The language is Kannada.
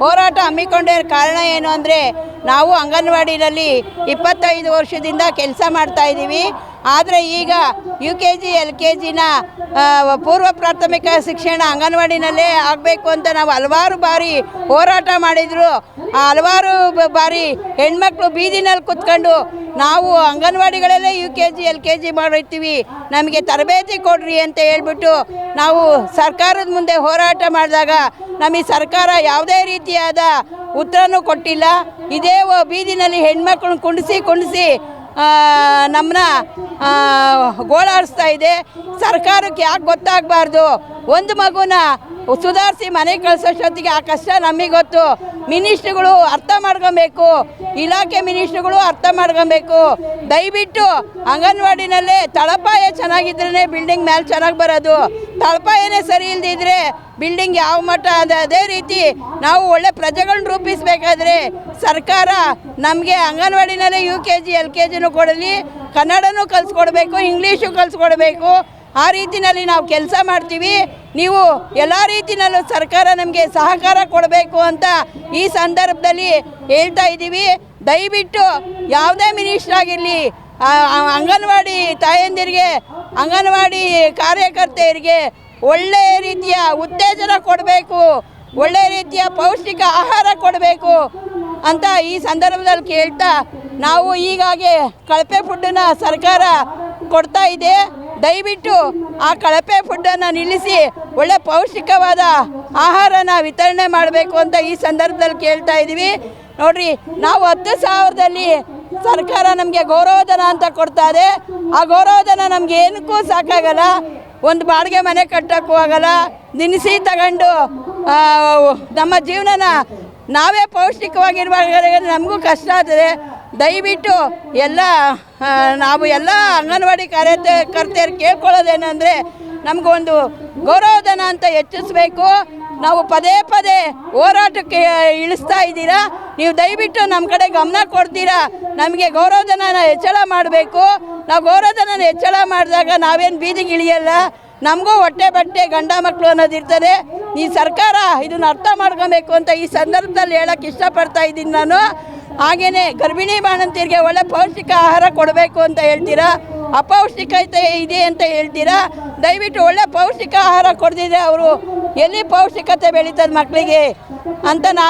ಹೋರಾಟ ಹಮ್ಮಿಕೊಂಡಿರೋ ಕಾರಣ ಏನು ಅಂದರೆ ನಾವು ಅಂಗನವಾಡಿನಲ್ಲಿ ಇಪ್ಪತ್ತೈದು ವರ್ಷದಿಂದ ಕೆಲಸ ಮಾಡ್ತಾ ಇದ್ದೀವಿ. ಆದರೆ ಈಗ U K G L K ಜಿನ ಪೂರ್ವ ಪ್ರಾಥಮಿಕ ಶಿಕ್ಷಣ ಅಂಗನವಾಡಿನಲ್ಲೇ ಆಗಬೇಕು ಅಂತ ನಾವು ಹಲವಾರು ಬಾರಿ ಹೋರಾಟ ಮಾಡಿದರು. ಹಲವಾರು ಬಾರಿ ಹೆಣ್ಮಕ್ಳು ಬೀದಿನಲ್ಲಿ ಕುತ್ಕೊಂಡು ನಾವು ಅಂಗನವಾಡಿಗಳಲ್ಲೇ U K G L K G ಮಾಡಿರ್ತೀವಿ. ನಮಗೆ ತರಬೇತಿ ಕೊಡ್ರಿ ಅಂತ ಹೇಳ್ಬಿಟ್ಟು ನಾವು ಸರ್ಕಾರದ ಮುಂದೆ ಹೋರಾಟ ಮಾಡಿದಾಗ ನಮಗೆ ಸರ್ಕಾರ ಯಾವುದೇ ರೀತಿಯಾದ ಉತ್ತರನೂ ಕೊಟ್ಟಿಲ್ಲ. ಇದೇ ಬೀದಿನಲ್ಲಿ ಹೆಣ್ಮಕ್ಳನ್ನ ಕುಂಡಿಸಿ ಕುಂಡಿಸಿ ನಮ್ಮನ್ನ ಗೋಳಾಡಿಸ್ತಾ ಇದೆ. ಸರ್ಕಾರಕ್ಕೆ ಯಾಕೆ ಗೊತ್ತಾಗಬಾರ್ದು? ಒಂದು ಮಗುನ ಸುಧಾರಿಸಿ ಮನೆಗೆ ಕಳಿಸೋಷ್ಟೊತ್ತಿಗೆ ಆ ಕಷ್ಟ ನಮಗೆ ಗೊತ್ತು. ಮಿನಿಸ್ಟ್ರುಗಳು ಅರ್ಥ ಮಾಡ್ಕೊಬೇಕು. ಇಲಾಖೆ ಮಿನಿಸ್ಟ್ರುಗಳು ಅರ್ಥ ಮಾಡ್ಕೊಬೇಕು. ದಯವಿಟ್ಟು ಅಂಗನವಾಡಿನಲ್ಲೇ ತಳಪಾಯ ಚೆನ್ನಾಗಿದ್ರೇ ಬಿಲ್ಡಿಂಗ್ ಮೇಲೆ ಚೆನ್ನಾಗಿ ಬರೋದು. ತಳಪಾಯನೇ ಸರಿ ಇಲ್ದಿದ್ರೆ ಬಿಲ್ಡಿಂಗ್ ಯಾವ ಮಟ್ಟ ಅದ ಅದೇ ರೀತಿ ನಾವು ಒಳ್ಳೆ ಪ್ರಜೆಗಳನ್ನ ರೂಪಿಸಬೇಕಾದ್ರೆ ಸರ್ಕಾರ ನಮಗೆ ಅಂಗನವಾಡಿನಲ್ಲೇ U K G, L K ಜಿನೂ ಕೊಡಲಿ, ಕನ್ನಡನೂ ಕಲಿಸ್ಕೊಡ್ಬೇಕು, ಇಂಗ್ಲೀಷು ಕಲಿಸ್ಕೊಡ್ಬೇಕು. ಆ ರೀತಿಯಲ್ಲಿ ನಾವು ಕೆಲಸ ಮಾಡ್ತೀವಿ. ನೀವು ಎಲ್ಲ ರೀತಿಯಲ್ಲೂ ಸರ್ಕಾರ ನಮಗೆ ಸಹಕಾರ ಕೊಡಬೇಕು ಅಂತ ಈ ಸಂದರ್ಭದಲ್ಲಿ ಹೇಳ್ತಾ ಇದ್ದೀವಿ. ದಯವಿಟ್ಟು ಯಾವುದೇ ಮಿನಿಸ್ಟರ್ ಆಗಿರಲಿ ಅಂಗನವಾಡಿ ತಾಯಂದಿರಿಗೆ, ಅಂಗನವಾಡಿ ಕಾರ್ಯಕರ್ತೆಯರಿಗೆ ಒಳ್ಳೆಯ ರೀತಿಯ ಉತ್ತೇಜನ ಕೊಡಬೇಕು, ಒಳ್ಳೆ ರೀತಿಯ ಪೌಷ್ಟಿಕ ಆಹಾರ ಕೊಡಬೇಕು ಅಂತ ಈ ಸಂದರ್ಭದಲ್ಲಿ ಕೇಳ್ತಾ ನಾವು ಈಗಾಗೆ ಕಳಪೆ ಫುಡ್ಡನ್ನು ಸರ್ಕಾರ ಕೊಡ್ತಾ ಇದೆ. ದಯವಿಟ್ಟು ಆ ಕಳಪೆ ಫುಡ್ಡನ್ನು ನಿಲ್ಲಿಸಿ ಒಳ್ಳೆ ಪೌಷ್ಟಿಕವಾದ ಆಹಾರನ ವಿತರಣೆ ಮಾಡಬೇಕು ಅಂತ ಈ ಸಂದರ್ಭದಲ್ಲಿ ಕೇಳ್ತಾ ಇದ್ದೀವಿ. ನೋಡ್ರಿ, ನಾವು ಹತ್ತು ಸಾವಿರದಲ್ಲಿ ಸರ್ಕಾರ ನಮಗೆ ಗೌರವಧನ ಅಂತ ಕೊಡ್ತಾ ಇದೆ. ಆ ಗೌರವಧನ ನಮ್ಗೆ ಏನಕ್ಕೂ ಸಾಕಾಗಲ್ಲ. ಒಂದು ಬಾಡಿಗೆ ಮನೆ ಕಟ್ಟೋಕ್ಕೂ ಆಗಲ್ಲ. ದಿನಸಿ ತಗೊಂಡು ನಮ್ಮ ಜೀವನನ ನಾವೇ ಪೌಷ್ಟಿಕವಾಗಿರುವ ನಮಗೂ ಕಷ್ಟ ಆಗ್ತದೆ. ದಯವಿಟ್ಟು ಎಲ್ಲ ನಾವು ಎಲ್ಲ ಅಂಗನವಾಡಿ ಕಾರ್ಯತೆ ಕರ್ತೆಯರು ಕೇಳ್ಕೊಳ್ಳೋದೇನೆಂದರೆ ನಮಗೊಂದು ಗೌರವಧನ ಅಂತ ಹೆಚ್ಚಿಸ್ಬೇಕು. ನಾವು ಪದೇ ಪದೇ ಹೋರಾಟಕ್ಕೆ ಇಳಿಸ್ತಾ ಇದ್ದೀರಾ. ನೀವು ದಯವಿಟ್ಟು ನಮ್ಮ ಕಡೆ ಗಮನ ಕೊಡ್ತೀರಾ. ನಮಗೆ ಗೌರವಧನ ಹೆಚ್ಚಳ ಮಾಡಬೇಕು. ನಾವು ಗೌರವಧನ ಹೆಚ್ಚಳ ಮಾಡಿದಾಗ ನಾವೇನು ಬೀದಿಗೆ ಇಳಿಯಲ್ಲ. ನಮಗೂ ಹೊಟ್ಟೆ ಬಟ್ಟೆ ಗಂಡ ಮಕ್ಕಳು ಅನ್ನೋದು ಇರ್ತದೆ. ಈ ಸರ್ಕಾರ ಇದನ್ನು ಅರ್ಥ ಮಾಡ್ಕೋಬೇಕು ಅಂತ ಈ ಸಂದರ್ಭದಲ್ಲಿ ಹೇಳಕ್ಕೆ ಇಷ್ಟಪಡ್ತಾ ಇದ್ದೀನಿ ನಾನು. ಹಾಗೆಯೇ ಗರ್ಭಿಣಿ ಬಾಣಂತಿಯರಿಗೆ ಒಳ್ಳೆ ಪೌಷ್ಟಿಕ ಆಹಾರ ಕೊಡಬೇಕು ಅಂತ ಹೇಳ್ತೀರಾ? ಅಪೌಷ್ಟಿಕತೆ ಇದೆ ಅಂತ ಹೇಳ್ತೀರಾ? ದಯವಿಟ್ಟು ಒಳ್ಳೆ ಪೌಷ್ಟಿಕ ಆಹಾರ ಕೊಡದಿದ್ರೆ ಅವರು ಎಲ್ಲಿ ಪೌಷ್ಟಿಕತೆ ಬೆಳೀತದೆ ಮಕ್ಕಳಿಗೆ ಅಂತ ನಾನು